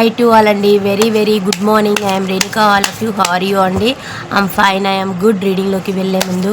High to all అండి very very good morning I'm Renuka all of you how are you అండి I'm fine I'm good రీడింగ్లోకి వెళ్ళే ముందు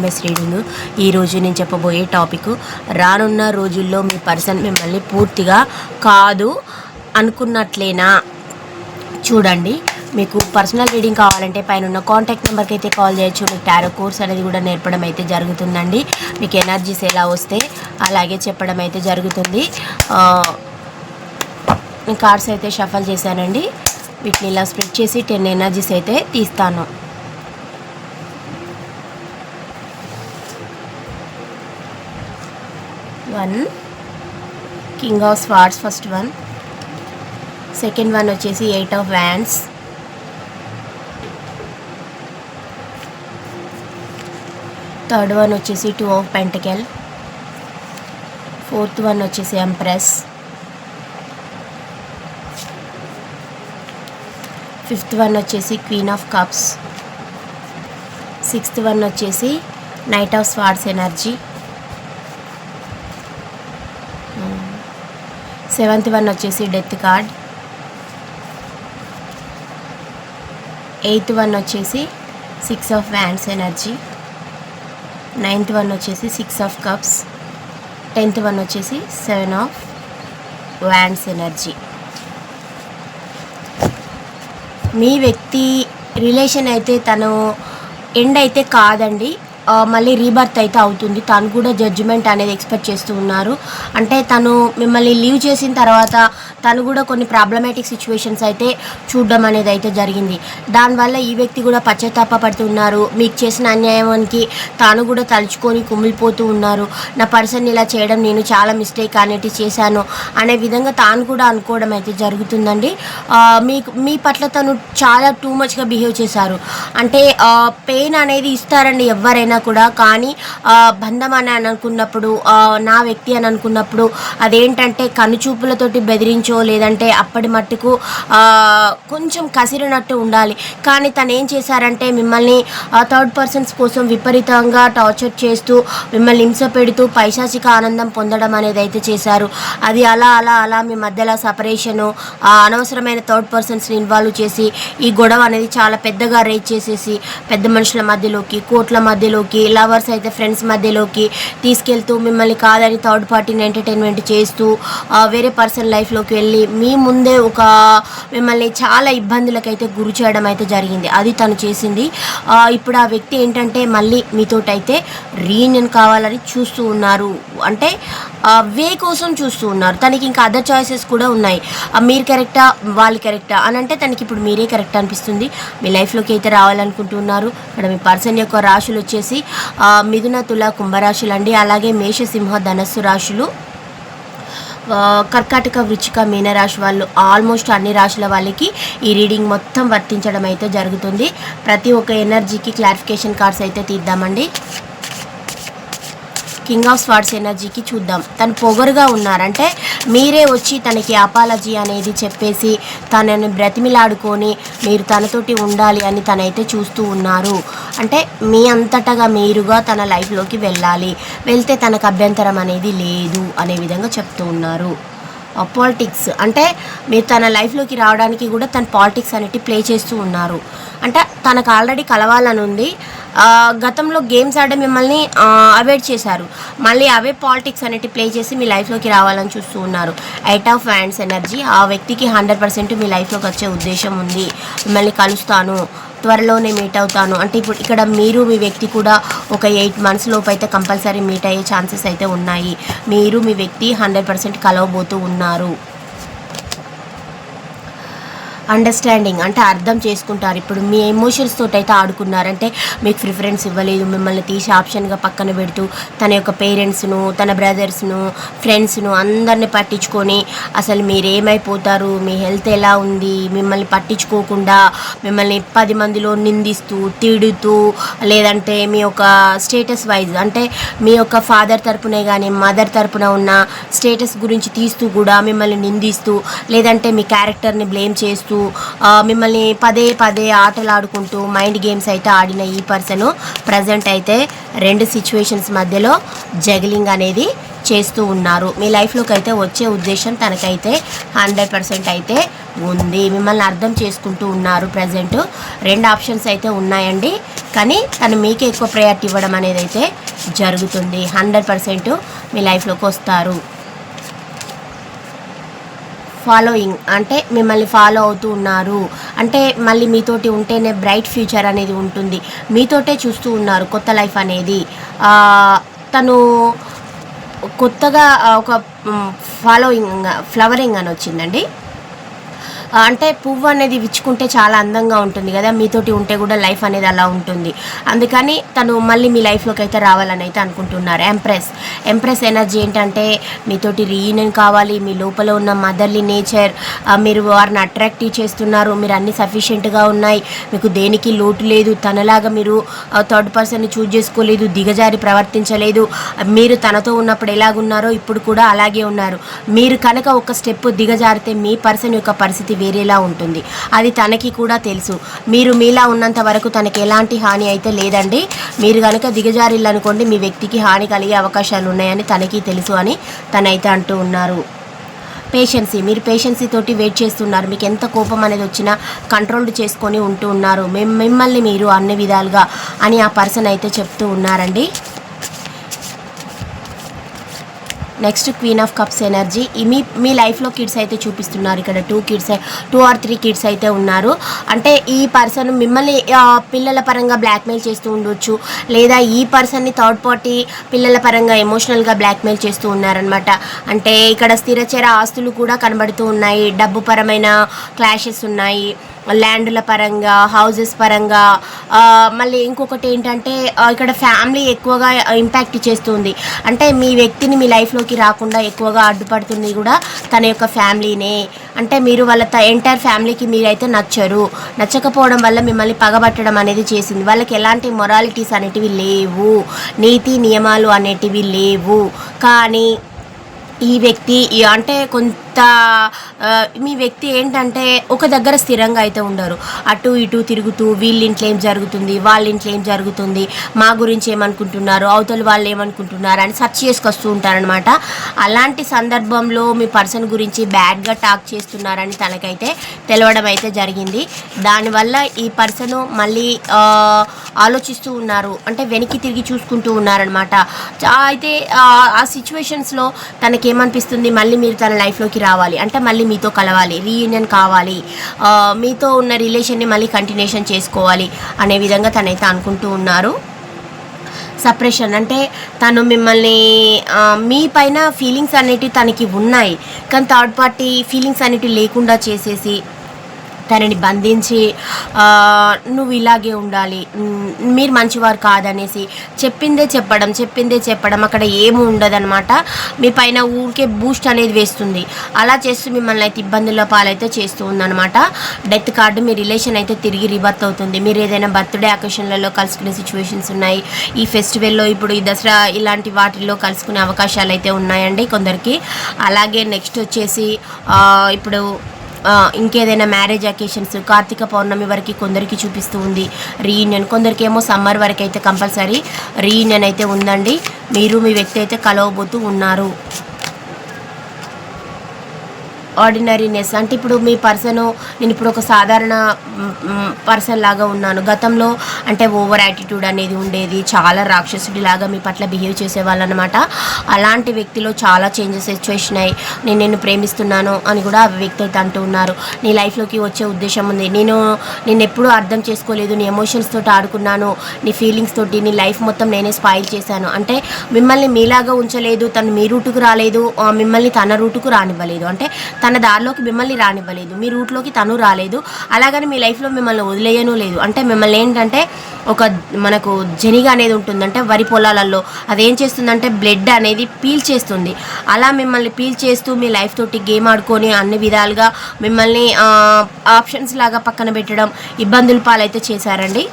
MS reading ఈ రోజు నేను చెప్పబోయే టాపిక్ రానున్న రోజుల్లో మీ పర్సన్ మిమ్మల్ని పూర్తిగా కాదు అనుకున్నట్లేనా? చూడండి మీకు పర్సనల్ రీడింగ్ కావాలంటే పైన ఉన్న కాంటాక్ట్ నెంబర్కి అయితే కాల్ చేయొచ్చు. మీకు టారో కోర్స్ అనేది కూడా నేర్పడం అయితే జరుగుతుందండి. మీకు ఎనర్జీస్ ఎలా వస్తే అలాగే చెప్పడం అయితే జరుగుతుంది. కార్డ్స్ అయితే షఫల్ చేశానండి. వీటిని ఇలా స్ప్రెడ్ చేసి టెన్ ఎనర్జీస్ అయితే తీస్తాను. One. King of swords first one second one వచ్చేసి eight of wands third one వచ్చేసి two of pentacle fourth one వచ్చేసి ఎంప్రెస్ ఫిఫ్త్ వన్ వచ్చేసి queen of cups sixth one వచ్చేసి knight of swords energy seventh one వచ్చేసి death card. Eighth one వచ్చేసి six of wands energy. Ninth one వచ్చేసి six of cups. Tenth one వచ్చేసి seven of wands energy. మీ వ్యక్తి relation అయితే తను end అయితే కాదండి. మళ్ళీ రీబర్త్ అయితే అవుతుంది. తను కూడా జడ్జిమెంట్ అనేది ఎక్స్పెక్ట్ చేస్తూ ఉన్నారు. అంటే తను మిమ్మల్ని లీవ్ చేసిన తర్వాత తను కూడా కొన్ని ప్రాబ్లమాటిక్ సిచ్యువేషన్స్ అయితే చూడడం అనేది అయితే జరిగింది. దానివల్ల ఈ వ్యక్తి కూడా పశ్చాత్తాప పడుతున్నారు మీకు చేసిన అన్యాయానికి తాను కూడా తలుచుకొని కుమిలిపోతూ ఉన్నారు. నా పర్సన్ ఇలా చేయడం నేను చాలా మిస్టేక్ అనేది చేశాను అనే విధంగా తాను కూడా అనుకోవడం అయితే జరుగుతుందండి. మీకు మీ పట్ల తను చాలా టూ మచ్గా బిహేవ్ చేశారు. అంటే పెయిన్ అనేది ఇస్తారండి ఎవరైనా కూడా. కానీ బంధం అని అనుకున్నప్పుడు నా వ్యక్తి అని అనుకున్నప్పుడు అదేంటంటే కనుచూపులతోటి బెదిరించు లేదంటే అప్పటి మట్టుకు కొంచెం కసిరినట్టు ఉండాలి. కానీ తను ఏం చేశారంటే మిమ్మల్ని థర్డ్ పర్సన్స్ కోసం విపరీతంగా టార్చర్ చేస్తూ మిమ్మల్ని హింస పెడుతూ పైశాచిక ఆనందం పొందడం అనేది అయితే చేశారు. అది అలా అలా అలా మీ మధ్యలో సపరేషను అనవసరమైన థర్డ్ పర్సన్స్ని ఇన్వాల్వ్ చేసి ఈ గొడవ అనేది చాలా పెద్దగా రేజ్ చేసేసి పెద్ద మనుషుల మధ్యలోకి కోట్ల మధ్యలోకి లవర్స్ అయితే ఫ్రెండ్స్ మధ్యలోకి తీసుకెళ్తూ మిమ్మల్ని కాదని థర్డ్ పార్టీని ఎంటర్టైన్మెంట్ చేస్తూ వేరే పర్సన్ లైఫ్లోకి వెళ్ళి మీ ముందే ఒక మిమ్మల్ని చాలా ఇబ్బందులకైతే గురి చేయడం అయితే జరిగింది. అది తను చేసింది. ఇప్పుడు ఆ వ్యక్తి ఏంటంటే మళ్ళీ మీతోటైతే రీయూనియన్ కావాలని చూస్తూ ఉన్నారు. అంటే వే కోసం చూస్తూ ఉన్నారు. తనకి ఇంకా అదర్ చాయిసెస్ కూడా ఉన్నాయి. ఆ, మీరు కరెక్టా వాళ్ళు కరెక్టా అని అంటే తనకి ఇప్పుడు మీరే కరెక్ట్ అనిపిస్తుంది. మీ లైఫ్లోకి అయితే రావాలనుకుంటున్నారు ఇక్కడ మీ పర్సన్ యొక్క రాశులు వచ్చేసి మిథున తుల కుంభరాశులు అండి. అలాగే మేష సింహ ధనస్సు రాశులు. కర్కాటక వృచ్చిక మీనరాశి వాళ్ళు ఆల్మోస్ట్ అన్ని రాశుల వాళ్ళకి ఈ రీడింగ్ మొత్తం వర్తించడం అయితే జరుగుతుంది. ప్రతి ఒక్క ఎనర్జీకి క్లారిఫికేషన్ కార్డ్స్ అయితే తీద్దామండి. కింగ్ ఆఫ్ స్వార్డ్స్ ఎనర్జీకి చూద్దాం. తను పొగరుగా ఉన్నారంటే మీరే వచ్చి తనకి అపాలజీ అనేది చెప్పేసి తనని బ్రతిమిలాడుకొని మీరు తనతోటి ఉండాలి అని తనైతే చూస్తూ ఉన్నారు. అంటే మీ అంతటగా మీరుగా తన లైఫ్లోకి వెళ్ళాలి. వెళ్తే తనకు అభ్యంతరం అనేది లేదు అనే విధంగా చెప్తూ ఉన్నారు. పాలిటిక్స్ అంటే మీరు తన లైఫ్లోకి రావడానికి కూడా తన పాలిటిక్స్ అనేటి ప్లే చేస్తూ ఉన్నారు. అంటే తనకు ఆల్రెడీ కలవాలని ఉంది. గతంలో గేమ్స్ ఆడే మిమ్మల్ని అవాయిడ్ చేశారు. మళ్ళీ అవే పాలిటిక్స్ అనేటి ప్లే చేసి మీ లైఫ్లోకి రావాలని చూస్తూ ఉన్నారు. ఎయిట్ ఆఫ్ హ్యాండ్స్ ఎనర్జీ ఆ వ్యక్తికి హండ్రెడ్ పర్సెంట్ మీ లైఫ్లోకి వచ్చే ఉద్దేశం ఉంది. మిమ్మల్ని కలుస్తాను. త్వరలోనే మీట్ అవుతాను. అంటే ఇప్పుడు ఇక్కడ మీరు మీ వ్యక్తి కూడా ఒక ఎయిట్ మంత్స్ లోపు అయితే కంపల్సరీ మీట్ అయ్యే ఛాన్సెస్ అయితే ఉన్నాయి. మీరు మీ వ్యక్తి హండ్రెడ్ పర్సెంట్ కలవబోతూ ఉన్నారు. అండర్స్టాండింగ్ అంటే అర్థం చేసుకుంటారు. ఇప్పుడు మీ ఎమోషన్స్ తోటి అయితే ఆడుకున్నారంటే మీకు ప్రిఫరెన్స్ ఇవ్వలేదు. మిమ్మల్ని తీసి ఆప్షన్గా పక్కన పెడుతూ తన యొక్క పేరెంట్స్ను తన బ్రదర్స్ను ఫ్రెండ్స్ను అందరిని పట్టించుకొని అసలు మీరు ఏమైపోతారు మీ హెల్త్ ఎలా ఉంది? మిమ్మల్ని పట్టించుకోకుండా మిమ్మల్ని పది మందిలో నిందిస్తూ తిడుతూ లేదంటే మీ యొక్క స్టేటస్ వైజ్ అంటే మీ యొక్క ఫాదర్ తరపునే కానీ మదర్ తరపున ఉన్న స్టేటస్ గురించి తీస్తూ కూడా మిమ్మల్ని నిందిస్తూ లేదంటే మీ క్యారెక్టర్ని బ్లేమ్ చేస్తూ మిమ్మల్ని పదే పదే ఆటలు ఆడుకుంటూ మైండ్ గేమ్స్ అయితే ఆడిన ఈ పర్సన్ ప్రజెంట్ అయితే రెండు సిచ్యువేషన్స్ మధ్యలో జగిలింగ్ అనేది చేస్తూ ఉన్నారు. మీ లైఫ్లోకి అయితే వచ్చే ఉద్దేశం తనకైతే హండ్రెడ్ పర్సెంట్ అయితే ఉంది. మిమ్మల్ని అర్థం చేసుకుంటూ ఉన్నారు ప్రజెంట్ రెండు ఆప్షన్స్ అయితే ఉన్నాయండి. కానీ తను మీకే ఎక్కువ ప్రయారిటీ ఇవ్వడం అనేది అయితే జరుగుతుంది. హండ్రెడ్ పర్సెంట్ మీ లైఫ్లోకి వస్తారు. ఫాలోయింగ్ అంటే మిమ్మల్ని ఫాలో అవుతూ ఉన్నారు. అంటే మళ్ళీ మీతోటి ఉంటేనే బ్రైట్ ఫ్యూచర్ అనేది ఉంటుంది. మీతోటే చూస్తూ ఉన్నారు కొత్త లైఫ్ అనేది. తను కొత్తగా ఒక ఫాలోయింగ్ ఫ్లవరింగ్ అని వచ్చిందండి. అంటే పువ్వు అనేది విచ్చుకుంటే చాలా అందంగా ఉంటుంది కదా. మీతోటి ఉంటే కూడా లైఫ్ అనేది అలా ఉంటుంది. అందుకని తను మళ్ళీ మీ లైఫ్లోకి అయితే రావాలని అయితే అనుకుంటున్నారు. ఎంప్రెస్ ఎంప్రెస్ ఎనర్జీ ఏంటంటే మీతోటి రీయూనియన్ కావాలి. మీ లోపల ఉన్న మదర్లీ నేచర్ మీరు వారిని అట్రాక్టివ్ చేస్తున్నారు. మీరు అన్ని సఫిషియెంట్గా ఉన్నాయి. మీకు దేనికి లోటు లేదు. తనలాగా మీరు థర్డ్ పర్సన్ని చూజ్ చేసుకోలేదు. దిగజారి ప్రవర్తించలేదు. మీరు తనతో ఉన్నప్పుడు ఎలాగున్నారో ఇప్పుడు కూడా అలాగే ఉన్నారు. మీరు కనుక ఒక స్టెప్ దిగజారితే మీ పర్సన్ యొక్క పరిస్థితి వేరేలా ఉంటుంది. అది తనకి కూడా తెలుసు. మీరు మీలా ఉన్నంత వరకు తనకి ఎలాంటి హాని అయితే లేదండి. మీరు కనుక దిగజారిల్లనుకోండి మీ వ్యక్తికి హాని కలిగే అవకాశాలు ఉన్నాయని తనకి తెలుసు అని తనైతే అంటూ ఉన్నారు. పేషెన్సీ. మీరు పేషెన్సీ తోటి వెయిట్ చేస్తున్నారు. మీకు ఎంత కోపం అనేది వచ్చినా కంట్రోల్ చేసుకొని ఉంటూ ఉన్నారు. మిమ్మల్ని మీరు అన్ని విధాలుగా అని ఆ పర్సన్ అయితే చెప్తూ ఉన్నారండి. Next queen of cups energy. మీ మీ లైఫ్లో కిడ్స్ అయితే చూపిస్తున్నారు ఇక్కడ. Two kids two or three kids అయితే ఉన్నారు. అంటే ఈ పర్సన్ మిమ్మల్ని పిల్లల పరంగా బ్లాక్మెయిల్ చేస్తూ ఉండొచ్చు. లేదా ఈ పర్సన్ని థర్డ్ పార్టీ పిల్లల పరంగా ఎమోషనల్గా బ్లాక్మెయిల్ చేస్తూ ఉన్నారనమాట అంటే ఇక్కడ స్థిరచర ఆస్తులు కూడా కనబడుతూ ఉన్నాయి. డబ్బు పరమైన క్లాషెస్ ఉన్నాయి. ల్యాండ్ల పరంగా హౌజెస్ పరంగా మళ్ళీ ఇంకొకటి ఏంటంటే ఇక్కడ ఫ్యామిలీ ఎక్కువగా ఇంపాక్ట్ చేస్తుంది. అంటే మీ వ్యక్తిని మీ లైఫ్లోకి రాకుండా ఎక్కువగా అడ్డుపడుతుంది కూడా తన యొక్క ఫ్యామిలీనే. అంటే మీరు వాళ్ళ ఎంటైర్ ఫ్యామిలీకి మీరైతే నచ్చరు. నచ్చకపోవడం వల్ల మిమ్మల్ని పగబట్టడం అనేది చేసింది. వాళ్ళకి ఎలాంటి మొరాలిటీస్ అనేటివి లేవు. నీతి నియమాలు అనేటివి లేవు. కానీ ఈ వ్యక్తి అంటే కొంచెం మీ వ్యక్తి ఏంటంటే ఒక దగ్గర స్థిరంగా అయితే ఉండరు. అటు ఇటు తిరుగుతూ వీళ్ళ ఇంట్లో ఏం జరుగుతుంది వాళ్ళ ఇంట్లో ఏం జరుగుతుంది మా గురించి ఏమనుకుంటున్నారు అవతల వాళ్ళు ఏమనుకుంటున్నారు అని సెర్చ్ చేసుకొస్తూ ఉంటారనమాట అలాంటి సందర్భంలో మీ పర్సన్ గురించి బ్యాడ్గా టాక్ చేస్తున్నారని తనకైతే తెలవడం అయితే జరిగింది. దానివల్ల ఈ పర్సన్ మళ్ళీ ఆలోచిస్తూ ఉన్నారు. అంటే వెనక్కి తిరిగి చూసుకుంటూ ఉన్నారనమాట అయితే ఆ, ఆ సిచ్యువేషన్స్లో తనకేమనిపిస్తుంది? మళ్ళీ మీరు తన లైఫ్లోకి రావాలి. అంటే మళ్ళీ మీతో కలవాలి. రీయూనియన్ కావాలి. మీతో ఉన్న రిలేషన్ని మళ్ళీ కంటిన్యూషన్ చేసుకోవాలి అనే విధంగా తనైతే అనుకుంటూ ఉన్నారు. సప్రెషన్ అంటే తను మిమ్మల్ని మీ పైన ఫీలింగ్స్ అనేటివి తనకి ఉన్నాయి. కానీ థర్డ్ పార్టీ ఫీలింగ్స్ అనేటివి లేకుండా చేసేసి తనని బంధించి నువ్వు ఇలాగే ఉండాలి. మీరు మంచివారు కాదనేసి చెప్పిందే చెప్పడం చెప్పిందే చెప్పడం అక్కడ ఏమి ఉండదన్నమాట. మీ పైన ఊరికే బూస్ట్ అనేది వేస్తుంది. అలా చేస్తూ మిమ్మల్ని అయితే ఇబ్బందుల పాలైతే చేస్తూ ఉందన్నమాట. డెత్ కార్డు మీ రిలేషన్ అయితే తిరిగి రిబర్త్ అవుతుంది. మీరు ఏదైనా బర్త్డే అకేషన్లలో కలుసుకునే సిచ్యువేషన్స్ ఉన్నాయి. ఈ ఫెస్టివల్లో ఇప్పుడు ఈ దసరా ఇలాంటి వాటిల్లో కలుసుకునే అవకాశాలు అయితే ఉన్నాయండి కొందరికి. అలాగే నెక్స్ట్ వచ్చేసి ఇప్పుడు ఇంకేదైనా మ్యారేజ్ అకేషన్స్ కార్తీక పౌర్ణమి వరకు కొందరికి చూపిస్తూ ఉంది. రీయూనియన్ కొందరికి ఏమో సమ్మర్ వరకు అయితే కంపల్సరీ. రీయూనియన్ అయితే ఉందండి. మీరు మీ వ్యక్తి అయితే కలవబోతూ ఉన్నారు. ఆర్డినరీనెస్. అంటే ఇప్పుడు మీ పర్సన్ నేను ఇప్పుడు ఒక సాధారణ పర్సన్ లాగా ఉన్నాను. గతంలో అంటే ఓవర్ యాటిట్యూడ్ అనేది ఉండేది. చాలా రాక్షసుడి లాగా మీ పట్ల బిహేవ్ చేసేవాళ్ళు అనమాట అలాంటి వ్యక్తిలో చాలా చేంజెస్ వచ్చేసినాయి నేను నిన్ను ప్రేమిస్తున్నాను అని కూడా ఆ వ్యక్తి అయితే అంటూ ఉన్నారు. నీ లైఫ్లోకి వచ్చే ఉద్దేశం ఉంది. నేను నేను ఎప్పుడూ అర్థం చేసుకోలేదు. నీ ఎమోషన్స్ తోటి ఆడుకున్నాను. నీ ఫీలింగ్స్ తోటి నీ లైఫ్ మొత్తం నేనే స్పాయిల్ చేశాను. అంటే మిమ్మల్ని మీలాగా ఉంచలేదు. తను మీ రూటుకు రాలేదు. మిమ్మల్ని తన రూటుకు రానివ్వలేదు. అంటే తన తన దారిలోకి మిమ్మల్ని రానివ్వలేదు. మీ రూట్లోకి తను రాలేదు. అలాగని మీ లైఫ్లో మిమ్మల్ని వదిలేయను లేదు. అంటే మిమ్మల్ని ఏంటంటే ఒక మనకు జనిగ అనేది ఉంటుందంటే వరి పొలాలలో అదేం చేస్తుందంటే బ్లడ్ అనేది పీల్ చేస్తుంది. అలా మిమ్మల్ని పీల్ చేస్తూ మీ లైఫ్ తోటి గేమ్ ఆడుకొని అన్ని విధాలుగా మిమ్మల్ని ఆప్షన్స్ లాగా పక్కన పెట్టడం ఇబ్బందుల పాలైతే చేశారండి?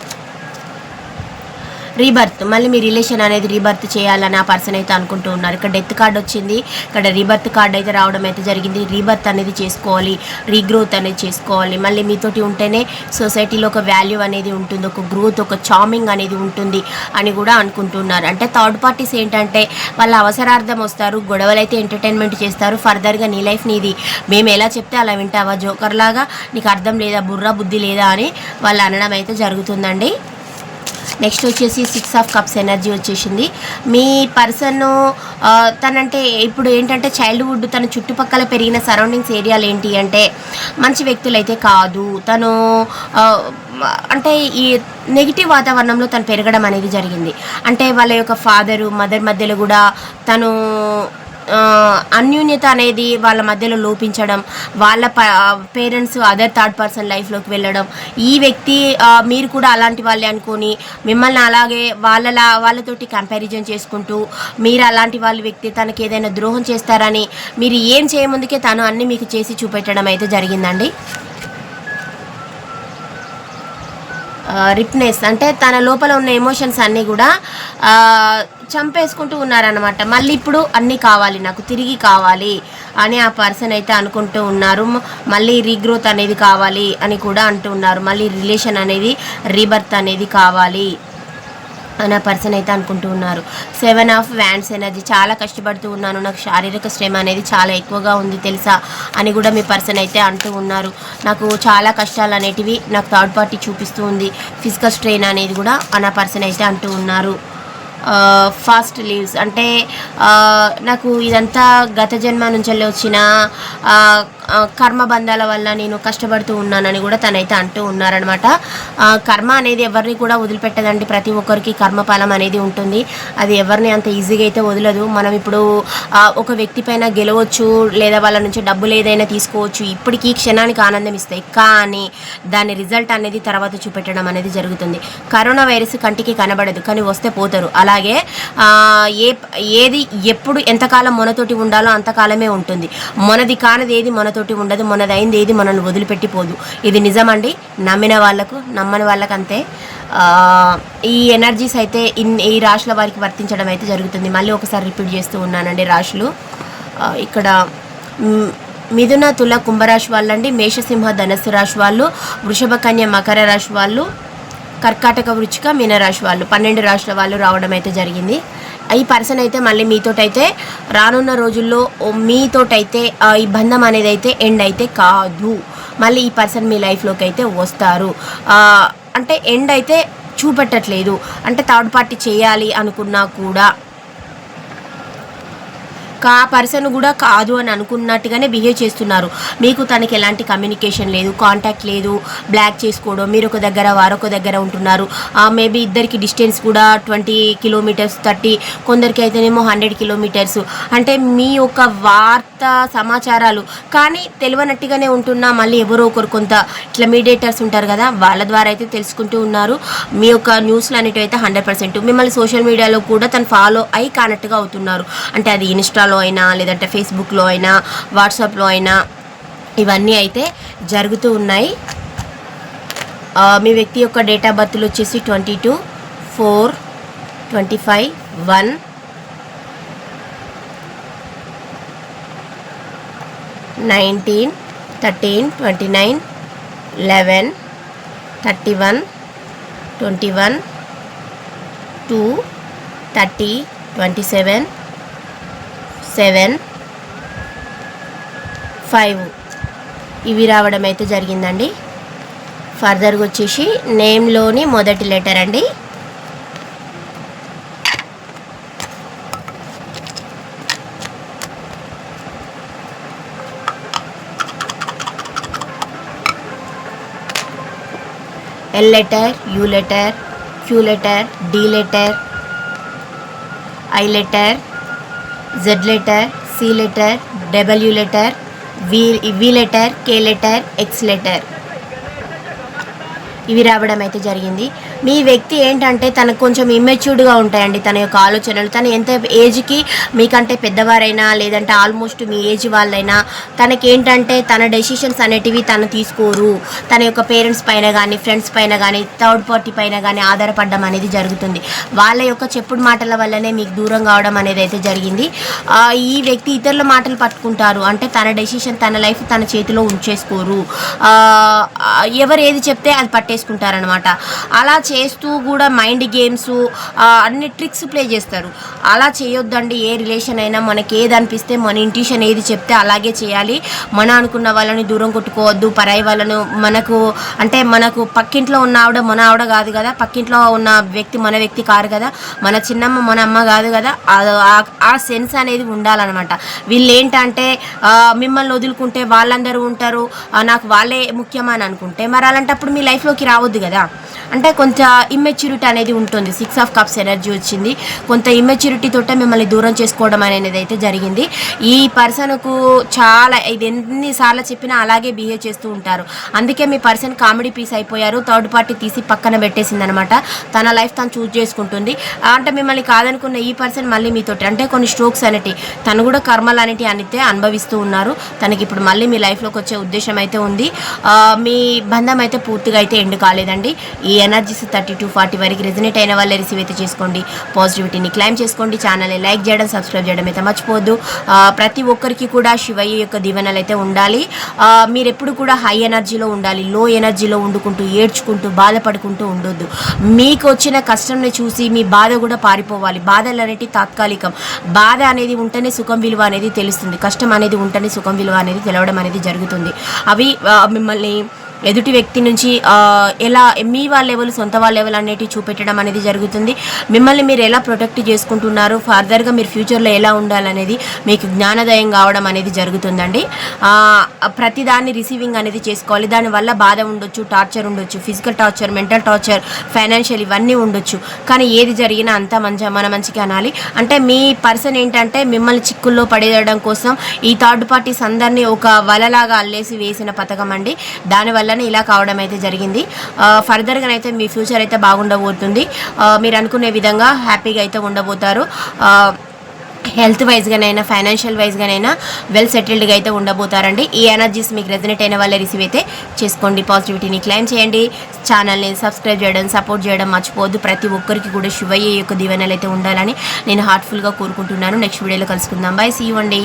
రీబర్త్ మళ్ళీ మీ రిలేషన్ అనేది రీబర్త్ చేయాలని ఆ పర్సన్ అయితే అనుకుంటూ ఉన్నారు. ఇక్కడ డెత్ కార్డ్ వచ్చింది. ఇక్కడ రీబర్త్ కార్డ్ అయితే రావడం అయితే జరిగింది. రీబర్త్ అనేది చేసుకోవాలి. రీగ్రోత్ అనేది చేసుకోవాలి. మళ్ళీ మీతోటి ఉంటేనే సొసైటీలో ఒక వాల్యూ అనేది ఉంటుంది. ఒక గ్రోత్ ఒక చామింగ్ అనేది ఉంటుంది అని కూడా అనుకుంటున్నారు. అంటే థర్డ్ పార్టీస్ ఏంటంటే వాళ్ళ అవసరార్థం వస్తారు. గొడవలు అయితే ఎంటర్టైన్మెంట్ చేస్తారు. ఫర్దర్గా నీ లైఫ్ నీది. మేము ఎలా చెప్తే అలా వింటావా? జోకర్ లాగా నీకు అర్థం లేదా? బుర్రా బుద్ధి లేదా? అని వాళ్ళు అనడం అయితే జరుగుతుందండి. నెక్స్ట్ వచ్చేసి సిక్స్ ఆఫ్ కప్స్ ఎనర్జీ వచ్చేసింది. మీ పర్సన్ తనంటే ఇప్పుడు ఏంటంటే చైల్డ్హుడ్ తన చుట్టుపక్కల పెరిగిన సరౌండింగ్స్ ఏరియాలు ఏంటి అంటే మంచి వ్యక్తులు అయితే కాదు. తను అంటే ఈ నెగిటివ్ వాతావరణంలో తను పెరగడం అనేది జరిగింది. అంటే వాళ్ళ యొక్క ఫాదరు మదర్ మధ్యలో కూడా తను అన్యూన్యత అనేది వాళ్ళ మధ్యలో లోపించడం వాళ్ళ పేరెంట్స్ అదర్ థర్డ్ పర్సన్ లైఫ్లోకి వెళ్ళడం. ఈ వ్యక్తి మీరు కూడా అలాంటి వాళ్ళే అనుకొని మిమ్మల్ని అలాగే వాళ్ళలా వాళ్ళతోటి కంపారిజన్ చేసుకుంటూ మీరు అలాంటి వాళ్ళ వ్యక్తి తనకి ఏదైనా ద్రోహం చేస్తారని మీరు ఏం చేయముందుకే తను అన్ని మీకు చేసి చూపెట్టడం అయితే జరిగిందండి. రిప్నెస్ అంటే తన లోపల ఉన్న ఎమోషన్స్ అన్నీ కూడా చంపేసుకుంటూ ఉన్నారనమాట మళ్ళీ ఇప్పుడు అన్నీ కావాలి నాకు తిరిగి కావాలి అని ఆ పర్సన్ అయితే అనుకుంటూ ఉన్నారు. మళ్ళీ రీగ్రోత్ అనేది కావాలి అని కూడా అంటూ ఉన్నారు. మళ్ళీ రిలేషన్ అనేది రీబర్త్ అనేది కావాలి అనే పర్సన్ అయితే అనుకుంటూ ఉన్నారు. సెవెన్ ఆఫ్ వ్యాండ్స్ అనేది చాలా కష్టపడుతూ ఉన్నాను. నాకు శారీరక శ్రమ అనేది చాలా ఎక్కువగా ఉంది తెలుసా అని కూడా మీ పర్సన్ అయితే అంటూ ఉన్నారు. నాకు చాలా కష్టాలు అనేటివి నాకు థర్డ్ పార్టీ చూపిస్తూ ఉంది. ఫిజికల్ స్ట్రెయిన్ అనేది కూడా అన్న పర్సన్ అయితే అంటూ ఉన్నారు. ఫాస్ట్ లీవ్స్ అంటే నాకు ఇదంతా గత జన్మ నుంచి వచ్చిన కర్మబంధాల కర్మ బంధాల వల్ల నేను కష్టపడుతూ ఉన్నానని కూడా తనైతే అంటూ ఉన్నారనమాట కర్మ అనేది ఎవరిని కూడా వదిలిపెట్టదండి. ప్రతి ఒక్కరికి కర్మఫలం అనేది ఉంటుంది. అది ఎవరిని అంత ఈజీగా అయితే వదలదు. మనం ఇప్పుడు ఒక వ్యక్తి పైన గెలవచ్చు లేదా వాళ్ళ నుంచి డబ్బులు ఏదైనా తీసుకోవచ్చు ఇప్పటికీ క్షణానికి ఆనందం ఇస్తాయి. కానీ దాని రిజల్ట్ అనేది తర్వాత చూపెట్టడం అనేది జరుగుతుంది. కరోనా వైరస్ కంటికి కనబడదు కానీ వస్తే పోతారు. అలాగే ఏ ఏది ఎప్పుడు ఎంతకాలం మనతోటి ఉండాలో అంతకాలమే ఉంటుంది. మనది కానిది ఏది మనతో మనతోటి ఉండదు. మనదైంది అయింది ఏది మనల్ని వదిలిపెట్టిపోదు ఇది నిజమండి. నమ్మిన వాళ్ళకు నమ్మని వాళ్ళకు అంతే ఈ ఎనర్జీస్ అయితే ఇన్ ఈ రాశుల వారికి వర్తించడం అయితే జరుగుతుంది. మళ్ళీ ఒకసారి రిపీట్ చేస్తూ ఉన్నానండి రాశులు. ఇక్కడ మిథున తుల కుంభరాశి వాళ్ళండి మేషసింహ ధనస్సు రాశి వాళ్ళు వృషభ కన్య మకర రాశి వాళ్ళు కర్కాటక వృచ్చిక మీనరాశి వాళ్ళు పన్నెండు రాశుల వాళ్ళు రావడం అయితే జరిగింది. ఈ పర్సన్ అయితే మళ్ళీ మీతోటైతే రానున్న రోజుల్లో మీతోటైతే ఈ బంధం అనేది అయితే ఎండ్ అయితే కాదు. మళ్ళీ ఈ పర్సన్ మీ లైఫ్లోకి అయితే వస్తారు. అంటే ఎండ్ అయితే చూపెట్టట్లేదు. అంటే థర్డ్ పార్టీ చేయాలి అనుకున్నా కూడా కా పర్సన్ కూడా కాదు అని అనుకున్నట్టుగానే బిహేవ్ చేస్తున్నారు. మీకు తనకి ఎలాంటి కమ్యూనికేషన్ లేదు కాంటాక్ట్ లేదు బ్లాక్ చేసుకోవడం మీరు ఒక దగ్గర వారొక దగ్గర ఉంటున్నారు. మేబీ ఇద్దరికి డిస్టెన్స్ కూడా ట్వంటీ కిలోమీటర్స్ థర్టీ కొందరికి అయితేనేమో హండ్రెడ్ కిలోమీటర్స్. అంటే మీ యొక్క వార్త సమాచారాలు కానీ తెలియనట్టుగానే ఉంటున్నా మళ్ళీ ఎవరో ఒకరు కొంత ఇట్లా మీడియేటర్స్ ఉంటారు కదా వాళ్ళ ద్వారా అయితే తెలుసుకుంటూ ఉన్నారు. మీ యొక్క న్యూస్లు అనేటివి అయితే హండ్రెడ్ పర్సెంట్. మిమ్మల్ని సోషల్ మీడియాలో కూడా తను ఫాలో అయి కానట్టుగా అవుతున్నారు. అంటే అది ఇన్స్టా ఇన్స్టాలో అయినా లేదంటే ఫేస్బుక్లో అయినా వాట్సాప్లో అయినా ఇవన్నీ అయితే జరుగుతూ ఉన్నాయి. మీ వ్యక్తి యొక్క డేట్ ఆఫ్ బర్త్లు వచ్చేసి twenty two four twenty five one nineteen thirteen twenty nine eleven thirty one twenty one two thirty twenty seven seven five ఇవి రావడం అయితే జరిగిందండి. ఫర్దర్గా వచ్చేసి నేమ్లోని మొదటి లెటర్ అండి. L letter U letter Q letter D letter I letter Z letter C letter W letter V V letter K letter X letter ఇవి రావడం అయితే జరిగింది. మీ వ్యక్తి ఏంటంటే తనకు కొంచెం ఇమ్మెచ్యూర్డ్గా ఉంటాయండి తన యొక్క ఆలోచనలు. తను ఎంత ఏజ్కి మీకంటే పెద్దవారైనా లేదంటే ఆల్మోస్ట్ మీ ఏజ్ వాళ్ళైనా తనకి ఏంటంటే తన డెసిషన్స్ అనేటివి తను తీసుకోరు. తన యొక్క పేరెంట్స్ పైన కానీ ఫ్రెండ్స్ పైన కానీ థర్డ్ పార్టీ పైన కానీ ఆధారపడడం అనేది జరుగుతుంది. వాళ్ళ యొక్క చెప్పుడు మాటల వల్లనే మీకు దూరం కావడం అనేది అయితే జరిగింది. ఈ వ్యక్తి ఇతరుల మాటలు పట్టుకుంటారు. అంటే తన డెసిషన్ తన లైఫ్ తన చేతిలో ఉంచేసుకోరు. ఎవరు ఏది చెప్తే అది పట్టేసుకుంటారనమాట అలా చేస్తూ కూడా మైండ్ గేమ్స్ అన్ని ట్రిక్స్ ప్లే చేస్తారు. అలా చేయొద్దండి ఏ రిలేషన్ అయినా మనకి ఏది అనిపిస్తే మన ఇంట్యూషన్ ఏది చెప్తే అలాగే చేయాలి. మన అనుకున్న వాళ్ళని దూరం కొట్టుకోవద్దు పరాయి వాళ్ళను మనకు అంటే మనకు పక్కింట్లో ఉన్న ఆవిడ మన ఆవిడ కాదు కదా పక్కింట్లో ఉన్న వ్యక్తి మన వ్యక్తి కాదు కదా మన చిన్నమ్మ మన అమ్మ కాదు కదా ఆ- ఆ- సెన్స్ అనేది ఉండాలన్నమాట. వీళ్ళు ఏంటంటే మిమ్మల్ని వదులుకుంటే వాళ్ళందరూ ఉంటారు నాకు వాళ్ళే ముఖ్యమని అనుకుంటే మరి అలాంటప్పుడు మీ లైఫ్లోకి రావద్దు కదా. అంటే కొంత ఇమ్మెచ్యూరిటీ అనేది ఉంటుంది. సిక్స్ ఆఫ్ కప్స్ ఎనర్జీ వచ్చింది. కొంత ఇమ్మెచ్యూరిటీ తోటే మిమ్మల్ని దూరం చేసుకోవడం అనేది అయితే జరిగింది. ఈ పర్సన్కు చాలా ఇది ఎన్నిసార్లు చెప్పినా అలాగే బిహేవ్ చేస్తూ ఉంటారు. అందుకే మీ పర్సన్ కామెడీ పీస్ అయిపోయారు. థర్డ్ పార్టీ తీసి పక్కన పెట్టేసింది అనమాట తన లైఫ్ తను చూజ్ చేసుకుంటుంది. అంటే మిమ్మల్ని కాదనుకున్న ఈ పర్సన్ మళ్ళీ మీతోటి అంటే కొన్ని స్ట్రోక్స్ అనేటి తను కూడా కర్మలు అనేటి అనితే అనుభవిస్తూ ఉన్నారు. తనకి ఇప్పుడు మళ్ళీ మీ లైఫ్లోకి వచ్చే ఉద్దేశం అయితే ఉంది. మీ బంధం అయితే పూర్తిగా అయితే ఎండ్ కాలేదండి. ఈ ఎనర్జీస్ థర్టీ టు ఫార్టీ వరకు రెజినేట్ అయిన వాళ్ళే రిసీవ్ అయితే చేసుకోండి. పాజిటివిటీని క్లైమ్ చేసుకోండి. ఛానల్ని లైక్ చేయడం సబ్స్క్రైబ్ చేయడం అయితే మర్చిపోవద్దు. ప్రతి ఒక్కరికి కూడా శివయ్య యొక్క దీవెనలు అయితే ఉండాలి. మీరు ఎప్పుడు కూడా హై ఎనర్జీలో ఉండాలి. లో ఎనర్జీలో వండుకుంటూ ఏడ్చుకుంటూ బాధపడుకుంటూ ఉండొద్దు. మీకు వచ్చిన కష్టంని చూసి మీ బాధ కూడా పారిపోవాలి. బాధలు అనేవి తాత్కాలికం. బాధ అనేది ఉంటేనే సుఖం విలువ అనేది తెలుస్తుంది. కష్టం అనేది ఉంటేనే సుఖం విలువ అనేది తెలవడం అనేది జరుగుతుంది. అవి మిమ్మల్ని ఎదుటి వ్యక్తి నుంచి ఎలా మీ వాళ్ళ లెవెల్ సొంత వాళ్ళ లెవెల్ అనేటివి చూపెట్టడం అనేది జరుగుతుంది. మిమ్మల్ని మీరు ఎలా ప్రొటెక్ట్ చేసుకుంటున్నారు? ఫర్దర్గా మీరు ఫ్యూచర్లో ఎలా ఉండాలనేది మీకు జ్ఞానోదయం కావడం అనేది జరుగుతుందండి. ప్రతిదాన్ని రిసీవింగ్ అనేది చేసుకోవాలి. దానివల్ల బాధ ఉండొచ్చు టార్చర్ ఉండొచ్చు physical torture mental torture financial ఇవన్నీ ఉండొచ్చు. కానీ ఏది జరిగినా అంతా మంచి మన మంచిగా అనాలి. అంటే మీ పర్సన్ ఏంటంటే మిమ్మల్ని చిక్కుల్లో పడేయడం కోసం ఈ థర్డ్ పార్టీస్ అందరినీ ఒక వలలాగా అల్లేసి వేసిన పథకం అండి. వల్లనే ఇలా కావడం అయితే జరిగింది. ఫర్దర్గా అయితే మీ ఫ్యూచర్ అయితే బాగుండబోతుంది. మీరు అనుకునే విధంగా హ్యాపీగా అయితే ఉండబోతారు. హెల్త్ వైజ్గానైనా ఫైనాన్షియల్ వైజ్గానైనా వెల్ సెటిల్డ్గా అయితే ఉండబోతారండి. ఈ ఎనర్జీస్ మీకు రెజనేట్ అయిన వాళ్ళే రిసీవ్ అయితే చేసుకోండి. పాజిటివిటీని క్లైమ్ చేయండి. ఛానల్ని సబ్స్క్రైబ్ చేయడం సపోర్ట్ చేయడం మర్చిపోవద్దు. ప్రతి ఒక్కరికి కూడా శివయ్య యొక్క దీవెనలు అయితే ఉండాలని నేను హార్ట్ఫుల్గా కోరుకుంటున్నాను. నెక్స్ట్ వీడియోలో కలుసుకుందాం. బాయ్ సీ అండి